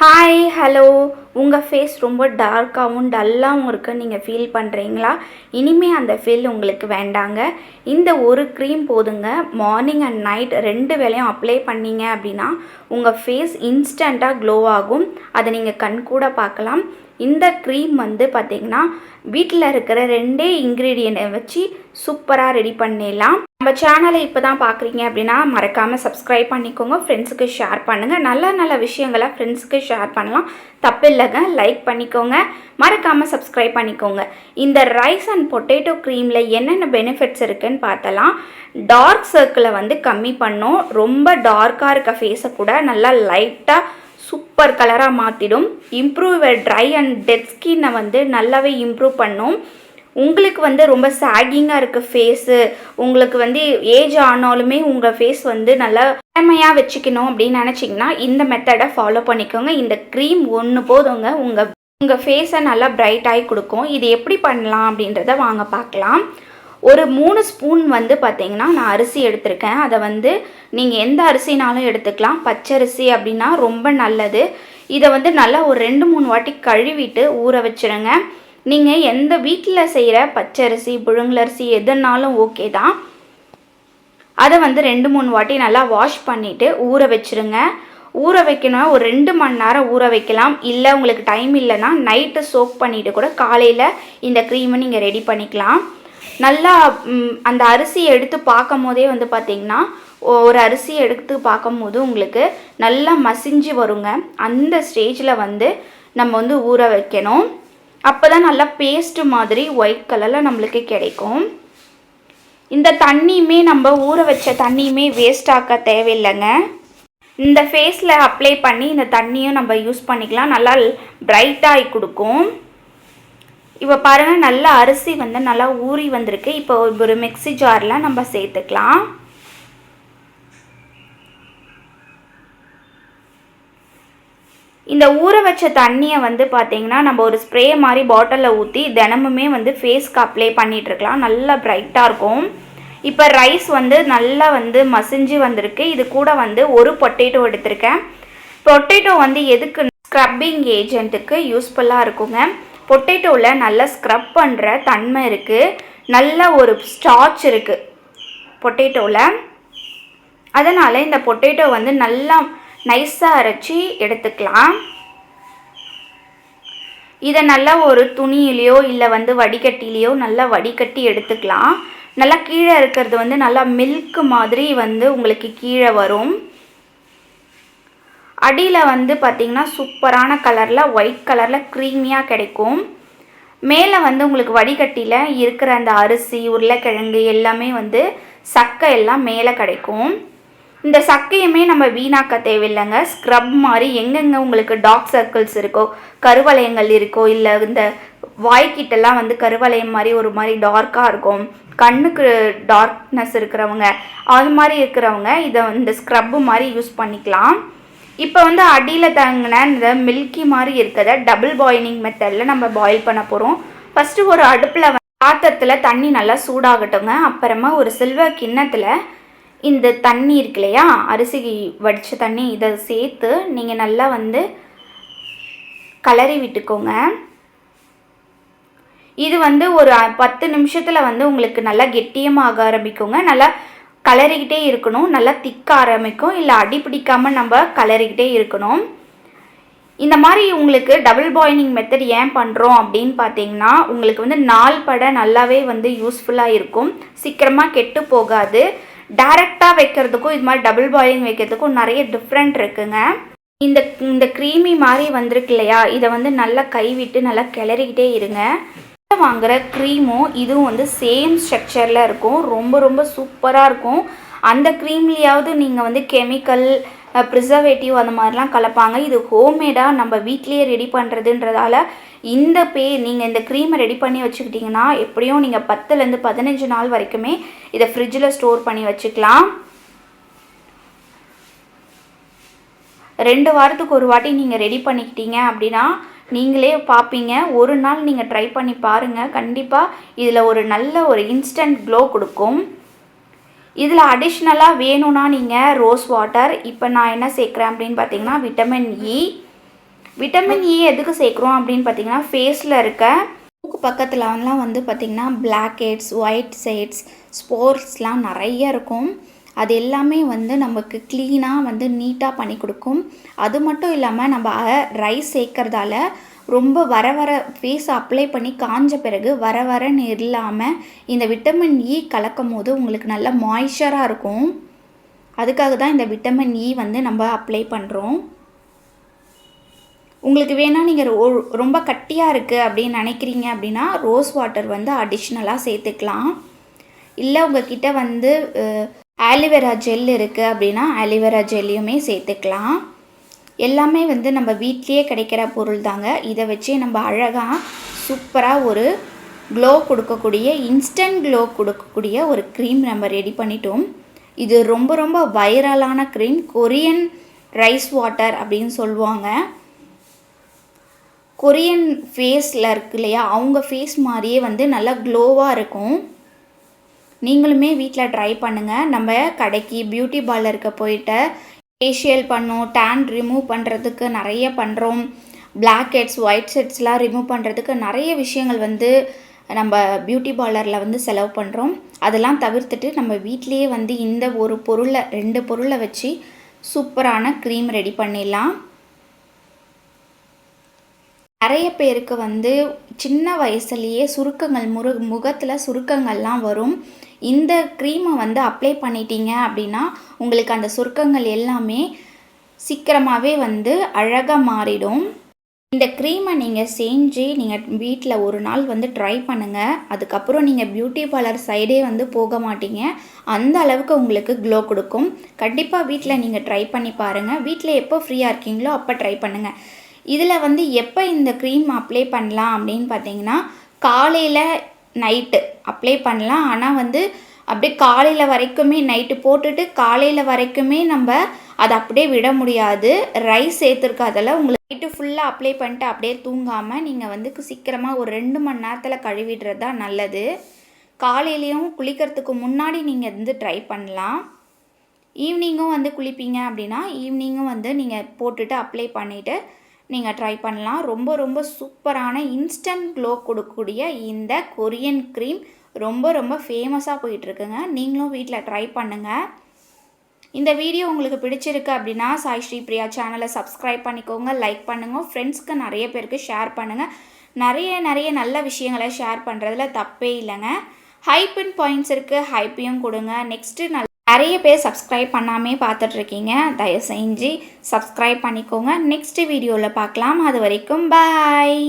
Hi hello உங்கள் face ரொம்ப டார்க்காகவும் டல்லாகவும் இருக்கு. நீங்கள் ஃபீல் பண்ணுறீங்களா இனிமே அந்த ஃபீல் உங்களுக்கு வேண்டாங்க. இந்த ஒரு க்ரீம் போதுங்க. மார்னிங் அண்ட் நைட் ரெண்டு வேளையும் அப்ளை பண்ணீங்க அப்படின்னா உங்கள் ஃபேஸ் இன்ஸ்டண்ட்டாக க்ளோ ஆகும். அதை நீங்கள் கண் கூட பார்க்கலாம். இந்த க்ரீம் வந்து பார்த்திங்கன்னா வீட்டில் இருக்கிற ரெண்டே இன்க்ரீடியண்ட்டை வச்சு சூப்பராக ரெடி பண்ணிடலாம். நம்ம சேனலை இப்போ தான் பார்க்குறீங்க அப்படின்னா மறக்காமல் சப்ஸ்கிரைப் பண்ணிக்கோங்க. ஃப்ரெண்ட்ஸுக்கு ஷேர் பண்ணுங்கள் நல்ல நல்ல விஷயங்களை ஃப்ரெண்ட்ஸுக்கு ஷேர் பண்ணலாம். தப்பு இல்லைங்க லைக் பண்ணிக்கோங்க. மறக்காமல் சப்ஸ்கிரைப் பண்ணிக்கோங்க. இந்த ரைஸ் அண்ட் பொட்டேட்டோ க்ரீமில் என்னென்ன பெனிஃபிட்ஸ் இருக்குன்னு பார்த்தலாம் டார்க் சர்க்கிளை வந்து கம்மி பண்ணும். ரொம்ப டார்க்காக இருக்க ஃபேஸை கூட நல்லா லைட்டாக சூப்பர் கலராக மாற்றிடும் இம்ப்ரூவ் ட்ரை அண்ட் டெட் ஸ்கின்னை வந்து நல்லாவே இம்ப்ரூவ் பண்ணும். உங்களுக்கு வந்து ரொம்ப சாகிங்காக இருக்க ஃபேஸு உங்களுக்கு வந்து ஏஜ் ஆனாலுமே உங்கள் ஃபேஸ் வந்து நல்லா திறமையாக வச்சுக்கணும் அப்படின்னு நினச்சிங்கன்னா இந்த மெத்தடை ஃபாலோ பண்ணிக்கோங்க. இந்த க்ரீம் ஒன்று போதுங்க. உங்கள் உங்கள் ஃபேஸை நல்லா பிரைட் ஆகி கொடுக்கும். இது எப்படி பண்ணலாம் அப்படின்றத வாங்க பார்க்கலாம். ஒரு மூணு ஸ்பூன் வந்து பார்த்தீங்கன்னா நான் அரிசி எடுத்திருக்கேன். அதை வந்து நீங்கள் எந்த அரிசினாலும் எடுத்துக்கலாம். பச்சரிசி அப்படின்னா ரொம்ப நல்லது. இதை வந்து நல்லா ஒரு ரெண்டு மூணு வாட்டி கழுவிட்டு ஊற வச்சுருங்க. நீங்கள் எந்த வீட்டில் செய்கிற பச்சரிசி புழுங்கலரிசி எதுனாலும் ஓகே தான். அதை வந்து ரெண்டு மூணு வாட்டி நல்லா வாஷ் பண்ணிவிட்டு ஊற வச்சுருங்க. ஊற வைக்கணும் ஒரு ரெண்டு மணி நேரம் ஊற வைக்கலாம். இல்லை உங்களுக்கு டைம் இல்லைன்னா நைட்டு சோக் பண்ணிவிட்டு கூட காலையில் இந்த க்ரீமை நீங்கள் ரெடி பண்ணிக்கலாம். நல்லா அந்த அரிசியை எடுத்து பார்க்கும் போதே வந்து பார்த்திங்கன்னா ஒரு அரிசி எடுத்து பார்க்கும் போது உங்களுக்கு நல்லா மசிஞ்சு வருங்க. அந்த ஸ்டேஜில் வந்து நம்ம வந்து ஊற வைக்கணும். அப்போ தான் நல்லா பேஸ்ட் மாதிரி ஒயிட் கலரில் நம்மளுக்கு கிடைக்கும். இந்த தண்ணியுமே நம்ம ஊற வச்ச தண்ணியுமே வேஸ்ட் ஆக்க தேவையில்லைங்க. இந்த ஃபேஸில் அப்ளை பண்ணி இந்த தண்ணியும் நம்ம யூஸ் பண்ணிக்கலாம். நல்லா பிரைட்டாகி கொடுக்கும். இப்போ பாருங்கள் நல்லா அரிசி வந்து நல்லா ஊறி வந்திருக்கு. இப்போ ஒரு மிக்ஸி ஜாரில் நம்ம சேர்த்துக்கலாம். இந்த ஊற வச்ச தண்ணியை வந்து பார்த்தீங்கன்னா நம்ம ஒரு ஸ்ப்ரே மாதிரி பாட்டிலில் ஊற்றி தினமுமே வந்து ஃபேஸ்க்கு அப்ளை பண்ணிகிட்ருக்கலாம் நல்லா ப்ரைட்டாக இருக்கும். இப்போ ரைஸ் வந்து நல்லா வந்து மசிஞ்சு வந்திருக்கு. இது கூட வந்து ஒரு பொட்டேட்டோ எடுத்திருக்கேன். பொட்டேட்டோ வந்து எதுக்கு ஸ்க்ரப்பிங் ஏஜென்ட்டுக்கு யூஸ்ஃபுல்லாக இருக்குங்க. பொட்டேட்டோவில் நல்லா ஸ்க்ரப் பண்ணுற தன்மை இருக்குது நல்ல ஒரு ஸ்டார்ச் இருக்குது பொட்டேட்டோவில் அதனால் இந்த பொட்டேட்டோ வந்து நல்லா நைஸாக அரைச்சி எடுத்துக்கலாம். இதை நல்லா ஒரு துணியிலையோ இல்லை வந்து வடிகட்டிலேயோ நல்லா வடிகட்டி எடுத்துக்கலாம். நல்லா கீழே இருக்கிறது வந்து நல்லா மில்க் மாதிரி வந்து உங்களுக்கு கீழே வரும். அடியில் வந்து பார்த்திங்கன்னா சூப்பரான கலரில் ஒயிட் கலரில் க்ரீமியாக கிடைக்கும். மேலே வந்து உங்களுக்கு வடிகட்டியில் இருக்கிற அந்த அரிசி உருளைக்கிழங்கு எல்லாமே வந்து சக்கை எல்லாம் மேலே கிடைக்கும். இந்த சக்கையுமே நம்ம வீணாக்க தேவையில்லைங்க. ஸ்க்ரப் மாதிரி எங்கெங்கே உங்களுக்கு டார்க் சர்க்கிள்ஸ் இருக்கோ கருவளையங்கள் இருக்கோ இல்லை இந்த வாய்க்கிட்டெல்லாம் வந்து கருவளையம் மாதிரி ஒரு மாதிரி டார்க்காக இருக்கும். கண்ணுக்கு டார்க்னஸ் இருக்கிறவங்க அது மாதிரி இருக்கிறவங்க இதை இந்த ஸ்க்ரப்பு மாதிரி யூஸ் பண்ணிக்கலாம். இப்போ வந்து அடியில் தங்கின இந்த மில்கி மாதிரி இருக்கிறத டபுள் பாயிலிங் மெத்தடில் நம்ம பாயில் பண்ண போகிறோம் ஃபஸ்ட்டு ஒரு அடுப்பில் பாத்திரத்தில் தண்ணி நல்லா சூடாகட்டுங்க. அப்புறமா ஒரு சில்வர் கிண்ணத்தில் இந்த தண்ணி இருக்கு இல்லையா அரிசி வடித்த தண்ணி இதை சேர்த்து நீங்கள் நல்லா வந்து கலரி விட்டுக்கோங்க. இது வந்து ஒரு பத்து நிமிஷத்தில் வந்து உங்களுக்கு நல்லா கெட்டியமாக ஆரம்பிக்குங்க. நல்லா கலரிக்கிட்டே இருக்கணும். நல்லா திக்க ஆரம்பிக்கும். இல்லை அடி பிடிக்காமல் நம்ம கலரிக்கிட்டே இருக்கணும். இந்த மாதிரி உங்களுக்கு டபுள் பாயிலிங் மெத்தட் ஏன் பண்ணுறோம் அப்படின்னு பார்த்தீங்கன்னா உங்களுக்கு வந்து நாள் பட நல்லாவே வந்து யூஸ்ஃபுல்லாக இருக்கும். சீக்கிரமாக கெட்டு போகாது. டைரெக்டாக வைக்கிறதுக்கும் இது மாதிரி டபுள் பாயிலிங் வைக்கிறதுக்கும் நிறைய டிஃப்ரெண்ட் இருக்குங்க. இந்த இந்த க்ரீமி மாதிரி வந்திருக்கு இல்லையா? இதை வந்து நல்லா கைவிட்டு நல்லா கிளறிக்கிட்டே இருங்க. வாங்குகிற க்ரீமும் இதுவும் வந்து சேம் ஸ்ட்ரக்சரில் இருக்கும். ரொம்ப ரொம்ப சூப்பராக இருக்கும். அந்த க்ரீம்லேயாவது நீங்கள் வந்து கெமிக்கல் ப்ரிசர்வேட்டிவ் அந்த மாதிரிலாம் கலப்பாங்க. இது ஹோம்மேடாக நம்ம வீட்லேயே ரெடி பண்ணுறதுன்றதால இந்த பே நீங்கள் இந்த க்ரீமை ரெடி பண்ணி வச்சுக்கிட்டிங்கன்னா எப்படியும் நீங்கள் பத்துலேருந்து பதினஞ்சு நாள் வரைக்குமே இதை ஃப்ரிட்ஜில் ஸ்டோர் பண்ணி வச்சுக்கலாம். ரெண்டு வாரத்துக்கு ஒரு வாட்டி நீங்கள் ரெடி பண்ணிக்கிட்டீங்க அப்படின்னா நீங்களே பார்ப்பீங்க ஒரு நாள் நீங்கள் ட்ரை பண்ணி பாருங்கள் கண்டிப்பாக இதில் ஒரு நல்ல ஒரு இன்ஸ்டன்ட் க்ளோ கொடுக்கும். இதில் அடிஷ்னலாக வேணும்னா நீங்கள் ரோஸ் வாட்டர் இப்போ நான் என்ன சேர்க்குறேன் அப்படின்னு பார்த்தீங்கன்னா vitamin E e. Vitamin E e எதுக்கு சேர்க்குறோம் அப்படின்னு பார்த்தீங்கன்னா ஃபேஸில் இருக்க மூக்கு பக்கத்துலலாம் வந்து பார்த்திங்கன்னா பிளாக் ஹெட்ஸ் ஒயிட் சைட்ஸ் ஸ்போர்ட்ஸ்லாம் நிறைய இருக்கும். அது எல்லாமே வந்து நமக்கு க்ளீனாக வந்து நீட்டாக பண்ணி கொடுக்கும். அது மட்டும் இல்லாமல் நம்ம ரைஸ் சேர்க்கறதால ரொம்ப வர வர ஃபேஸ் அப்ளை பண்ணி காஞ்ச பிறகு வர வரன்னு இல்லாமல் இந்த விட்டமின் இ e கலக்கும் போது உங்களுக்கு நல்ல மாய்ஸ்சராக இருக்கும். அதுக்காக தான் இந்த விட்டமின் இ e வந்து நம்ம அப்ளை பண்ணுறோம் உங்களுக்கு வேணால் நீங்கள் ரொம்ப கட்டியாக இருக்குது அப்படின்னு நினைக்கிறீங்க அப்படின்னா ரோஸ் வாட்டர் வந்து அடிஷ்னலாக சேர்த்துக்கலாம். இல்லை உங்ககிட்ட வந்து ஆலிவேரா ஜெல் இருக்குது அப்படின்னா ஆலிவேரா ஜெல்லையுமே சேர்த்துக்கலாம். எல்லாமே வந்து நம்ம வீட்லேயே கிடைக்கிற பொருள் தாங்க. இதை வச்சு நம்ம அழகாக சூப்பராக ஒரு க்ளோ கொடுக்கக்கூடிய இன்ஸ்டன்ட் க்ளோ கொடுக்கக்கூடிய ஒரு க்ரீம் நம்ம ரெடி பண்ணிட்டோம். இது ரொம்ப ரொம்ப வைரலான க்ரீம் கொரியன் ரைஸ் வாட்டர் அப்படின்னு சொல்லுவாங்க. கொரியன் ஃபேஸில் இருக்கு இல்லையா? அவங்க ஃபேஸ் மாதிரியே வந்து நல்லா க்ளோவாக இருக்கும். நீங்களுமே வீட்டில் ட்ரை பண்ணுங்கள் நம்ம கடைக்கு பியூட்டி பார்லருக்கு போயிட்டு ஃபேஷியல் பண்ணோம் டேன் ரிமூவ் பண்ணுறதுக்கு நிறைய பண்ணுறோம் பிளாக் ஹெட்ஸ் ஒயிட் ஹெட்ஸ்லாம் ரிமூவ் பண்ணுறதுக்கு நிறைய விஷயங்கள் வந்து நம்ம பியூட்டி பார்லரில் வந்து செலவு பண்ணுறோம் அதெல்லாம் தவிர்த்துட்டு நம்ம வீட்லேயே வந்து இந்த ஒரு பொருளை ரெண்டு பொருளை வச்சு சூப்பரான க்ரீம் ரெடி பண்ணிடலாம். நிறைய பேருக்கு வந்து சின்ன வயசுலேயே சுருக்கங்கள் முரு முகத்தில் சுருக்கங்கள்லாம் வரும். இந்த க்ரீமை வந்து அப்ளை பண்ணிட்டீங்க அப்படின்னா உங்களுக்கு அந்த சுருக்கங்கள் எல்லாமே சீக்கிரமாகவே வந்து அழகாக மாறிடும். இந்த க்ரீமை நீங்கள் செஞ்சு நீங்கள் வீட்டில் ஒரு நாள் வந்து ட்ரை பண்ணுங்கள் அதுக்கப்புறம் நீங்கள் பியூட்டி பார்லர் சைடே வந்து போக மாட்டீங்க. அந்த அளவுக்கு உங்களுக்கு க்ளோ கொடுக்கும். கண்டிப்பாக வீட்டில் நீங்கள் ட்ரை பண்ணி பாருங்கள் வீட்டில் எப்போ ஃப்ரீயாக இருக்கீங்களோ அப்போ ட்ரை பண்ணுங்கள் இதில் வந்து எப்போ இந்த க்ரீம் அப்ளை பண்ணலாம் அப்படின்னு பார்த்தீங்கன்னா காலையில் நைட்டு அப்ளை பண்ணலாம். ஆனால் வந்து அப்படியே காலையில் வரைக்குமே நைட்டு போட்டுட்டு காலையில் வரைக்குமே நம்ம அதை அப்படியே விட முடியாது. ரைஸ் சேர்த்துருக்காதில் உங்களுக்கு நைட்டு ஃபுல்லாக அப்ளை பண்ணிட்டு அப்படியே தூங்காமல் நீங்கள் வந்து சீக்கிரமாக ஒரு ரெண்டு மணி நேரத்தில் கழுவிடுறது தான் நல்லது. காலையிலையும் குளிக்கிறதுக்கு முன்னாடி நீங்கள் வந்து ட்ரை பண்ணலாம். ஈவினிங்கும் வந்து குளிப்பீங்க அப்படின்னா ஈவினிங்கும் வந்து நீங்கள் போட்டுட்டு அப்ளை பண்ணிவிட்டு நீங்கள் ட்ரை பண்ணலாம். ரொம்ப ரொம்ப சூப்பரான இன்ஸ்டன்ட் க்ளோ கொடுக்கக்கூடிய இந்த கொரியன் க்ரீம் ரொம்ப ரொம்ப ஃபேமஸாக போயிட்டுருக்குங்க. நீங்களும் வீட்டில் ட்ரை பண்ணுங்கள் இந்த வீடியோ உங்களுக்கு பிடிச்சிருக்கு அப்படின்னா சாய் ஸ்ரீ பிரியா சேனலை சப்ஸ்கிரைப் பண்ணிக்கோங்க லைக் பண்ணுங்கள் ஃப்ரெண்ட்ஸ்க்கு நிறைய பேருக்கு ஷேர் பண்ணுங்கள் நிறைய நிறைய நல்ல விஷயங்களை ஷேர் பண்ணுறதுல தப்பே இல்லைங்க. ஹைப்பின் பாயிண்ட்ஸ் இருக்குது ஹைப்பையும் கொடுங்க. நெக்ஸ்ட்டு நல்ல நிறைய பேர் சப்ஸ்கிரைப் பண்ணாமே பார்த்துட்ருக்கீங்க. தயவு செஞ்சு சப்ஸ்கிரைப் பண்ணிக்கோங்க. நெக்ஸ்ட் வீடியோவில் பார்க்கலாம். அது வரைக்கும் பாய்